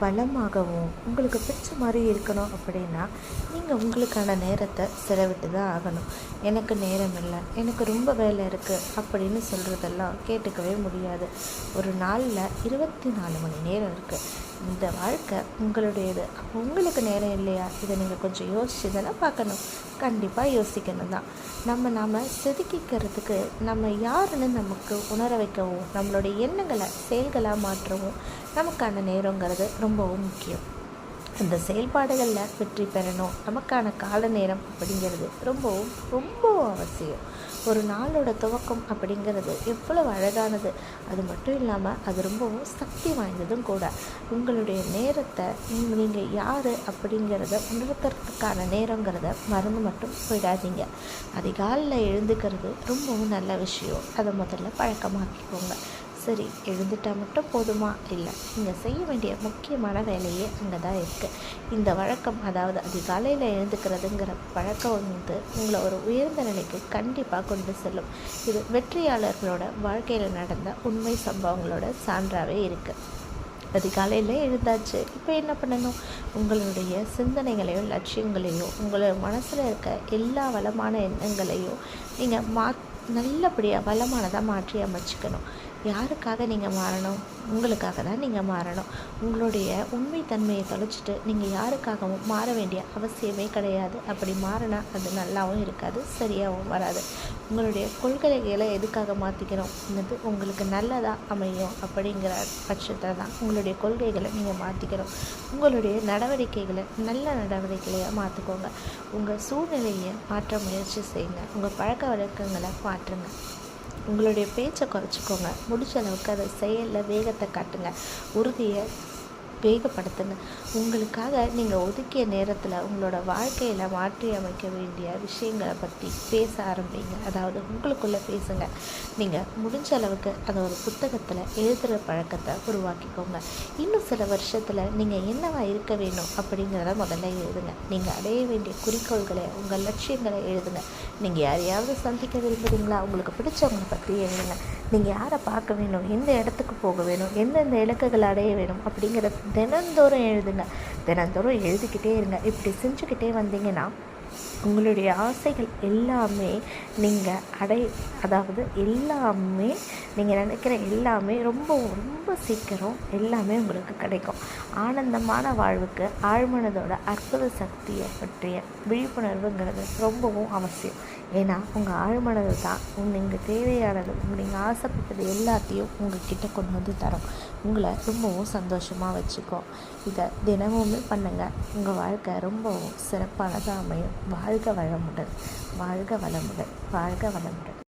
வளமாகவும் உங்களுக்கு பிடிச்ச மாதிரி இருக்கணும் அப்படின்னா நீங்கள் உங்களுக்கான நேரத்தை செலவிட்டு தான் ஆகணும். எனக்கு நேரம் இல்லை எனக்கு ரொம்ப வேலை இருக்குது அப்படின்னு சொல்கிறதெல்லாம் கேட்டுக்கவே முடியாது. ஒரு நாளில் இருபத்தி நாலு மணி நேரம் இருக்குது இந்த வாழ்க்கை உங்களுடையது. அப்போ உங்களுக்கு நேரம் இல்லையா? இதை நீங்கள் கொஞ்சம் யோசிச்சு தானே பார்க்கணும். கண்டிப்பாக யோசிக்கணும் தான். நம்ம நாம் செதுக்கிக்கிறதுக்கு நம்ம யாருன்னு நமக்கு உணர வைக்கவும் நம்மளுடைய எண்ணங்களை செயல்களாக மாற்றவும் நமக்கான நேரங்கிறது ரொம்பவும் முக்கியம். அந்த செயல்பாடுகளில் வெற்றி பெறணும் நமக்கான கால நேரம் அப்படிங்கிறது ரொம்பவும் ரொம்பவும் அவசியம். ஒரு நாளோட துவக்கம் அப்படிங்கிறது எவ்வளவு அழகானது. அது மட்டும் இல்லாமல் அது ரொம்பவும் சக்தி வாய்ந்ததும் கூட. உங்களுடைய நேரத்தை நீங்கள் யார் அப்படிங்கிறத உணர்த்துறதுக்கான நேரங்கிறத மறந்து மட்டும் போயிடாதீங்க. அதிகாலில் எழுந்துக்கிறது ரொம்பவும் நல்ல விஷயம். அதை முதல்ல பழக்கமாக்கிக்கோங்க. சரி எழுந்துட்டால் மட்டும் போதுமா? இல்லை நீங்கள் செய்ய வேண்டிய முக்கியமான வேலையே அங்கே தான் இருக்குது இந்த வழக்கம் அதாவது அதிகாலையில் எழுந்துக்கிறதுங்கிற பழக்கம் வந்து உங்களை ஒரு உயர்ந்த நிலைக்கு கண்டிப்பாக கொண்டு செல்லும். இது வெற்றியாளர்களோட வாழ்க்கையில் நடந்த உண்மை சம்பவங்களோட சான்றாகவே இருக்குது அதிகாலையில் எழுந்தாச்சு இப்போ என்ன பண்ணணும்? உங்களுடைய சிந்தனைகளையும் லட்சியங்களையும் உங்களோட மனசில் இருக்க எல்லா வளமான எண்ணங்களையும் நீங்கள் மா நல்லபடியாக வளமானதாக மாற்றி அமைச்சிக்கணும். யாருக்காக நீங்கள் மாறணும்? உங்களுக்காக தான் நீங்கள் மாறணும். உங்களுடைய உண்மைத்தன்மையை தொலைச்சிட்டு நீங்கள் யாருக்காகவும் மாற வேண்டிய அவசியமே கிடையாது. அப்படி மாறினா அது நல்லாவும் இருக்காது சரியாகவும் வராது. உங்களுடைய கொள்கைகளை எதுக்காக மாற்றிக்கணும் என்னது? உங்களுக்கு நல்லதாக அமையும் அப்படிங்கிற பட்சத்தில் தான் உங்களுடைய கொள்கைகளை நீங்கள் மாற்றிக்கணும் உங்களுடைய நடவடிக்கைகளை நல்ல நடவடிக்கையாக மாற்றிக்கோங்க உங்கள் சூழ்நிலையை மாற்ற முயற்சி செய்யுங்க. உங்கள் பழக்க வழக்கங்களை மாற்றுங்க. உங்களுடைய பேச்சை குறைச்சிக்கோங்க. முடிச்ச அளவுக்கு அதை செயலில் வேகத்தை காட்டுங்க. உறுதியை வேகப்படுத்துங்க உங்களுக்காக நீங்கள் ஒதுக்கிய நேரத்தில் உங்களோட வாழ்க்கையில் மாற்றி அமைக்க வேண்டிய விஷயங்களை பற்றி பேச ஆரம்பிங்க. அதாவது உங்களுக்குள்ளே பேசுங்க. நீங்கள் முடிஞ்ச அளவுக்கு அதை ஒரு புத்தகத்தில் எழுதுகிற பழக்கத்தை உருவாக்கிக்கோங்க. இன்னும் சில வருஷத்தில் நீங்கள் என்னவா இருக்க வேணும் அப்படிங்கிறத முதல்ல எழுதுங்க. நீங்கள் அடைய வேண்டிய குறிக்கோள்களை உங்கள் லட்சியங்களை எழுதுங்க. நீங்கள் யாரையாவது சந்திக்க விரும்புகிறீங்களா உங்களுக்கு பிடிச்சவங்களை பற்றி எழுதுங்க. நீங்கள் யாரை பார்க்க வேணும்? எந்த இடத்துக்கு போக வேணும்? எந்தெந்த இலக்குகள் அடைய வேணும்? அப்படிங்கிற தினந்தோறும் எழுதுங்க. தினந்தோறும் எழுதிக்கிட்டே இருங்க. இப்படி செஞ்சுக்கிட்டே வந்தீங்கன்னா உங்களுடைய ஆசைகள் எல்லாமே நீங்கள் அடை அதாவது எல்லாமே நீங்கள் நினைக்கிற எல்லாமே ரொம்ப ரொம்ப சீக்கிரம் எல்லாமே உங்களுக்கு கிடைக்கும். ஆனந்தமான வாழ்வுக்கு ஆழ்மனதோட அற்புத சக்தியை பற்றிய விழிப்புணர்வுங்கிறது ரொம்பவும் அவசியம். ஏன்னா உங்கள் ஆழ்மனது தான் நீங்கள் தேவையானது நீங்கள் ஆசைப்பட்டது எல்லாத்தையும் உங்கள் கிட்டே கொண்டு வந்து தரும். உங்களை ரொம்பவும் சந்தோஷமாக வச்சுக்கோ. இதை தினமுமே பண்ணுங்கள் உங்கள் வாழ்க்கை ரொம்பவும் சிறப்பானதாக அமையும். வாழ்க வளமுடன். வாழ்க வளமுடன். வாழ்க வளமுடன்.